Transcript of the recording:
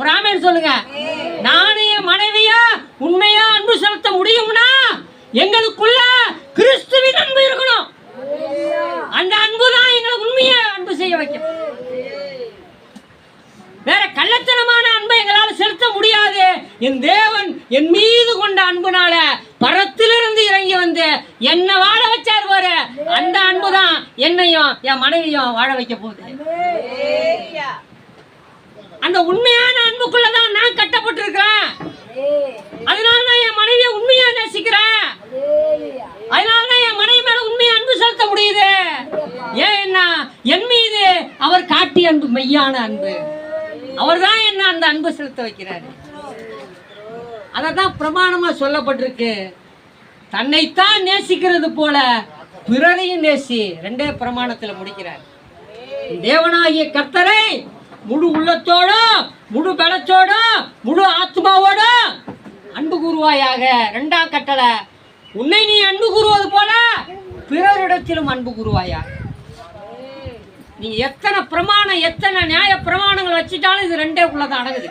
ஒரு ஆமேன் சொல்லுங்க. நானும் என் மனைவியா உண்மையா அன்பு செலுத்த முடியும்னா எங்களுக்குள்ள கிறிஸ்துவின் அன்பு இருக்கணும். அந்த அன்பு தான் எங்களை உண்மையா அன்பு செய்ய வைக்கும். வேற கள்ளத்தனமான அன்பை எங்களால் செலுத்த முடியாது. என் தேவன் என் மீது கொண்ட அன்புனால பரத்திலிருந்து இறங்கி வந்து என்ன வாழ வச்சார் பாரு. அந்த அன்பு தான் என்னையும் என் மனைவியும் வாழ வைக்க போகுது. அந்த உண்மையான தான் நான் கட்டப்பட்டிருக்கிறேன். அதனால தான் என் மனைவியை உண்மையா நேசிக்கிறேன். அதனால தான் என் மனைவி மேல உண்மையா அன்பு செலுத்த முடியுது. ஏன்னா என் மீது அவர் காட்டிய அன்பு மெய்யான அன்பு. அவர் தான் என்ன அந்த அன்பு செலுத்த வைக்கிறாரு. அதை தான் பிரமாணமா சொல்லப்பட்டிருக்கு. தன்னைத்தான் நேசிக்கிறது போல பிறரையும் நேசி ரெண்டே பிரமாணத்துல முடிக்கிறார். தேவனாகிய கர்த்தரை முழு உள்ளத்தோடும் முழு பலத்தோடும் கூறுவாயாக ரெண்டாம் கட்டளை உன்னை நீ அன்பு கூறுவது போல பிறரிடத்திலும் அன்பு கூறுவாயாக நீ எத்தனை பிரமாணம் எத்தனை நியாய பிரமாணங்கள் வச்சுட்டாலும் இது ரெண்டே தான் அடங்குது